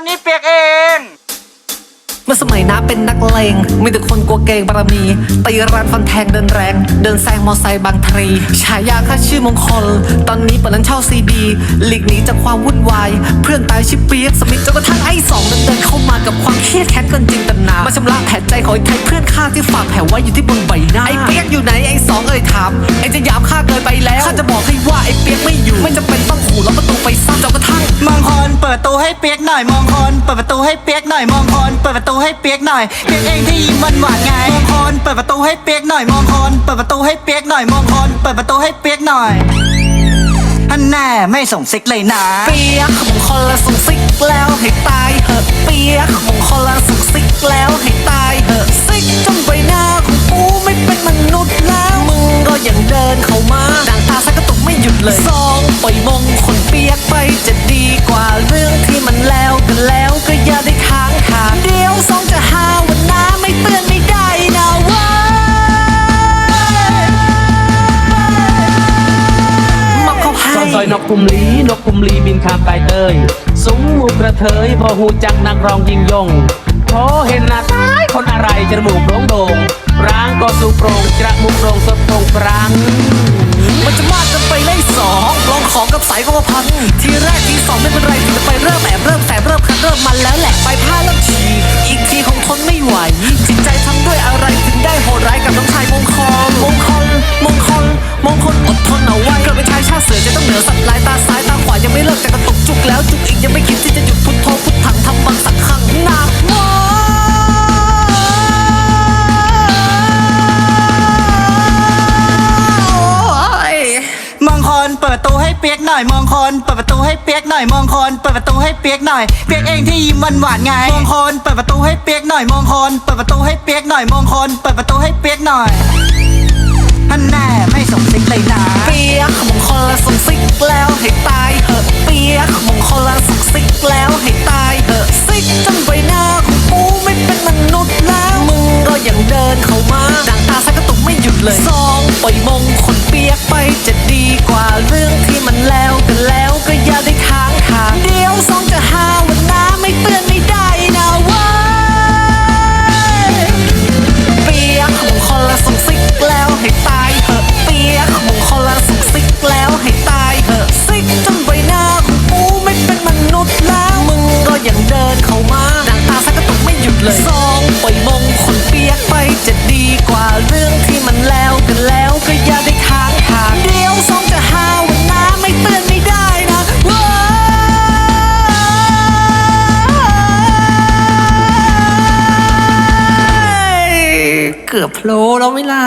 นนี้เปียกเอง มื่อสมัยน้าเป็นนักเลงมีแต่คนกลัวเกรงบารมีตีรันฟันแทงเดินแรง เดินแซงมอไซค์บางทรีฉายาข้าชื่อมงคล ตอนนี้เปิดร้านเช่าซีดีหลีกหนีจากความวุ่นวาย เพื่อนตายชิบเปียกสมิธจนกระทั่งไอ้สองเดินเดินเข้ามากับความเครียดแค้นเกินจินตนามาชำระแผลใจของไอ้ไทยเพื่อนข้าที่ฝากแผลไว้อยู่ที่บนใบหน้าไอ้เปียกอยู่ไหนไอ้สองเอ่ยถามไอ้จะยามข้าเกินไปแล้วข้าจะบอกให้ว่าไอ้เปียกไม่อยู่ไม่จำเป็นต้องขู่ล็อกประตูไปซ้ำจนกระทั่งมองคอนเปิดประตูให้เปียกหน่อยมองคอนเปิดประตูให้เปียกหน่อยมองคอนเปิดประตูให้เปียกหน่อยเปียกเองที่ยิ้มหวานหวานไงมองคนเปิดประตูให้เปียกหน่อยมองคนเปิดประตูให้เปียกหน่อยมองคนเปิดประตูให้เปียกหน่อยอันแน่ไม่ส่งซิกเลยนะ เปียกมงคลละส่งซิกแล้วให้ตายเหอะเปียกมงคลละส่งซิกแล้วให้ตายเหอะซิกจนใบหน้าของกูไม่เป็นมนุษย์แล้วมึงก็ยังเดินเข้ามาดังตาสักกระตุกไม่หยุดเลยสองปล่อย กกุมลีนกกุมลีบินข้ามไปเตยสูงหมูกระเทยพอหูจักนักร้องยิงยงพอเห็นหน้าตายคนอะไรจมูกโด่งโด่งร่างก็สูโปร่งจมูกโปร่งสดโปร่งปรังมันจะมากกันไปไล่สองลองของกับสายก็มาพังทีแรกทีสองไม่เป็นไรทีจะไปเริ่มแอบเริ่มแสบเริ่มคันเริ่มมันแล้ว ยังไม่คิดที่จะหยุดพุทโธพุทธังทำมังสักขังหนักมากโอ้ยมองคอนเปิดประตูให้เปียกหน่อย มองคอนเปิดประตูให้เปียกหน่อย มองคอนเปิดประตูให้เปียกหน่อย เปียกเองที่ยิ้มหวานหวานๆไง มองคอนเปิดประตูให้เปียกหน่อย มองคอนเปิดประตูให้เปียกหน่อย มองคอนเปิดประตูให้เปียกหน่อยอันแน่ไม่ส่งซิกเลยนะ เปียกมงคลละส่งซิกแล้วให้ตายเห เลยสองปล่อยมงคลเปียกไปจะดีกว่าเรื่องที่มันแล้วกันแล้ว เกือบโผล่แล้วไม่ล่ะ